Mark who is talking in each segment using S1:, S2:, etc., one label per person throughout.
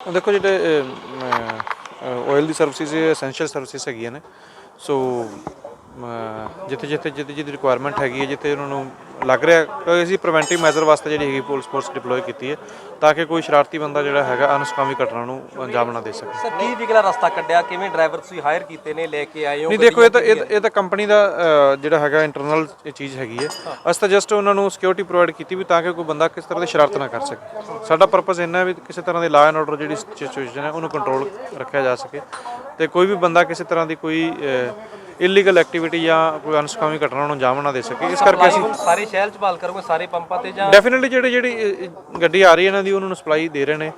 S1: ਦੇਖੋ ਜਿਹੜੇ ਆਇਲ ਦੀ ਸਰਵਿਸਿਜ਼ ਇਹ ਐਸੈਂਸ਼ੀਅਲ ਸਰਵਿਸਿਜ਼ ਹੈਗੀਆਂ ਨੇ। ਸੋ ਜਿੱਥੇ ਜਿੱਥੇ ਜਿੱਥੇ ਜਿਹਦੀ ਰਿਕੁਆਇਰਮੈਂਟ ਹੈਗੀ ਹੈ, ਜਿੱਥੇ ਉਹਨਾਂ ਨੂੰ ਲੱਗ ਰਿਹਾ ਕਿ ਅਸੀਂ ਪ੍ਰੀਵੈਂਟਿਵ ਮੈਜ਼ਰ ਵਾਸਤੇ ਜਿਹੜੀ ਹੈਗੀ ਪੁਲਿਸ ਫੋਰਸ ਡਿਪਲੋਏ ਕੀਤੀ ਹੈ ਤਾਂ ਕਿ ਕੋਈ ਸ਼ਰਾਰਤੀ ਬੰਦਾ ਜਿਹੜਾ ਹੈਗਾ ਅਨੁਸਕਾਮੀ ਘਟਨਾ ਨੂੰ ਅੰਜਾਮ ਨਾ ਦੇ ਸਕੇ।
S2: ਸਰ ਕੀ ਵਿਗਲਾ ਰਸਤਾ ਕੱਢਿਆ? ਕਿਵੇਂ ਡਰਾਈਵਰ ਤੁਸੀਂ ਹਾਇਰ ਕੀਤੇ ਨੇ ਲੈ ਕੇ ਆਏ ਹੋ?
S1: ਨਹੀਂ ਦੇਖੋ ਇਹ ਤਾਂ ਇਹ ਇਹ ਤਾਂ ਕੰਪਨੀ ਦਾ ਅ, ਜਿਹੜਾ ਹੈਗਾ ਇੰਟਰਨਲ ਚੀਜ਼ ਹੈਗੀ ਹੈ। ਅਸੀਂ ਤਾਂ ਜਸਟ ਉਹਨਾਂ ਨੂੰ ਸਿਕਿਉਰਿਟੀ ਪ੍ਰੋਵਾਈਡ ਕੀਤੀ ਵੀ ਤਾਂ ਕਿ ਕੋਈ ਬੰਦਾ ਕਿਸ ਤਰ੍ਹਾਂ ਦੀ ਸ਼ਰਾਰਤ ਨਾ ਕਰ ਸਕੇ। ਸਾਡਾ ਪਰਪਸ ਇੰਨਾ ਹੈ ਵੀ ਕਿਸੇ ਤਰ੍ਹਾਂ ਦੀ ਲਾਅ ਐਂਡ ਆਰਡਰ ਜਿਹੜੀ ਸਿਚੁਏਸ਼ਨ ਹੈ ਉਹਨੂੰ ਕੰਟਰੋਲ ਰੱਖਿਆ ਜਾ ਸਕੇ। ਤੇ ਕੋਈ ਵੀ ਬੰਦਾ ਕਿਸੇ ਤਰ੍ਹਾਂ ਦੀ ਕੋਈ ਇਲੀਗਲ ਐਕਟੀਵਿਟੀ ਜਾਂ ਕੋਈ ਅਨਸਕਾਮੀ ਘਟਨਾ ਨੂੰ ਅੰਜਾਮ ਨਾ ਦੇ ਸਕੇ। ਇਸ ਕਰਕੇ ਅਸੀਂ
S2: ਸਾਰੇ ਸ਼ਹਿਰ ਚ ਭਾਲ ਕਰੋਗੇ ਸਾਰੇ ਪੰਪਾਂ ਤੇ ਜਾਂ
S1: ਡੈਫੀਨਿਟਲੀ ਜਿਹੜੀ ਜਿਹੜੀ ਅ, ਗੱਡੀ ਆ ਰਹੀ ਹੈ ਇਹਨਾਂ ਦੀ ਉਹਨਾਂ ਨੂੰ ਸਪਲਾਈ ਦੇ ਰਹੇ ਨੇ।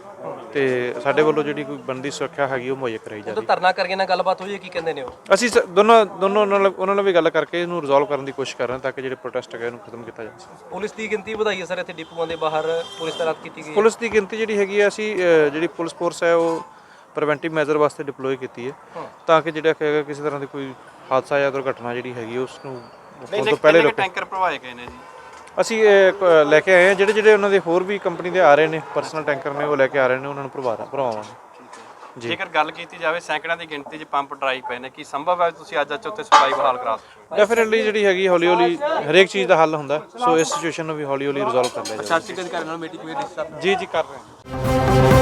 S1: ਤੇ ਸਾਡੇ ਵੱਲੋਂ ਜਿਹੜੀ ਕੋਈ ਬਣਦੀ ਸੁਰੱਖਿਆ ਹੈਗੀ ਉਹ ਮੁਹੱਈਆ ਕਰਾਈ ਜਾ
S2: ਜਦੋਂ ਧਰਨਾ ਕਰਕੇ ਨਾਲ ਗੱਲਬਾਤ ਹੋਈ ਹੈ ਕੀ ਕਹਿੰਦੇ ਨੇ ਉਹ?
S1: ਅਸੀਂ ਸ- ਦੋਨੋਂ ਦੋਨੋਂ ਉਹਨਾਂ ਨਾਲ ਉਹਨਾਂ ਨਾਲ ਵੀ ਗੱਲ ਕਰਕੇ ਇਹਨੂੰ ਰਿਜ਼ੋਲਵ ਕਰਨ ਦੀ ਕੋਸ਼ਿਸ਼ ਕਰ ਰਹੇ ਹਾਂ ਤਾਂ ਕਿ ਜਿਹੜੇ ਪ੍ਰੋਟੈਸਟ ਹੈਗੇ ਇਹਨੂੰ ਖਤਮ ਕੀਤਾ ਜਾ ਸਕੇ।
S2: ਪੁਲਿਸ ਦੀ ਗਿਣਤੀ ਵਧਾਈ ਹੈ ਸਰ ਇੱਥੇ ਡਿਪੂਆਂ ਦੇ ਬਾਹਰ ਪੁਲਿਸ ਤਾਇਨਾਤ ਕੀਤੀ ਗਈ ਹੈ।
S1: ਪੁਲਿਸ ਦੀ ਗਿਣਤੀ ਜਿਹੜੀ ਹੈਗੀ ਹੈ ਅਸੀਂ ਅ, ਜਿਹੜੀ ਪੁਲਿਸ ਫੋਰਸ ਹੈ ਉਹ ਪ੍ਰੀਵੈਂਟਿਵ ਮੈਜ਼ਰ ਵਾਸਤੇ ਡਿਪਲੋਏ ਕੀਤੀ ਹੈ। ਤਾਂ ਕਿ ਜਿਹੜਾ ਹੈਗਾ ਕਿਸੇ ਤਰ੍ਹਾਂ ਦੀ ਕੋਈ ਹਾਦਸਾ ਜਾਂ ਦੁਰਘਟਨਾ ਜਿਹੜੀ ਹੈਗੀ ਉਸ ਨੂੰ ਹੋਣ ਤੋਂ ਪਹਿਲੇ ਰੋਕੇ
S3: ਟੈਂਕਰ ਭਰਵਾਏ ਗਏ ਨੇ ਜੀ।
S1: ਅਸੀਂ ਲੈ ਕੇ ਆਏ ਹਾਂ। ਜਿਹੜੇ ਜਿਹੜੇ ਉਹਨਾਂ ਦੇ ਹੋਰ ਵੀ ਕੰਪਨੀ ਦੇ ਆ ਰਹੇ ਨੇ ਪਰਸਨਲ ਟੈਂਕਰ ਨੇ ਉਹ ਲੈ ਕੇ ਆ ਰਹੇ ਨੇ ਉਹਨਾਂ ਨੂੰ ਭਰਵਾ ਭਰਵਾਵਾਂਗੇ।
S3: ਜੇਕਰ ਗੱਲ ਕੀਤੀ ਜਾਵੇ ਸੈਂਕੜਾਂ ਦੀ ਗਿਣਤੀ 'ਚ ਪੰਪ ਡਰਾਈ ਪਏ ਨੇ ਕੀ ਸੰਭਵ ਹੈ ਤੁਸੀਂ ਅੱਜ ਅੱਜ ਉੱਤੇ ਸਪਲਾਈ ਬਹਾਲ ਕਰਾ ਦਿਓ
S1: ਡੈਫੀਨਿਟਲੀ ਜਿਹੜੀ ਹੈਗੀ ਹੌਲੀ ਹੌਲੀ ਹਰੇਕ ਚੀਜ਼ ਦਾ ਹੱਲ ਹੁੰਦਾ। ਸੋ ਇਸ ਸਿਚੁਏਸ਼ਨ ਨੂੰ ਵੀ ਹੌਲੀ ਹੌਲੀ ਰਿਜ਼ੋਲਵ ਕਰ ਲਿਆ ਜਾਵੇ।
S2: ਸ਼ਾਸਤਰੀ ਅਧਿਕਾਰੀ ਨਾਲ ਮੀਟਿੰਗ ਹੋਈ
S1: ਜੀ ਜੀ ਕਰ ਰਹੇ ਹਾਂ।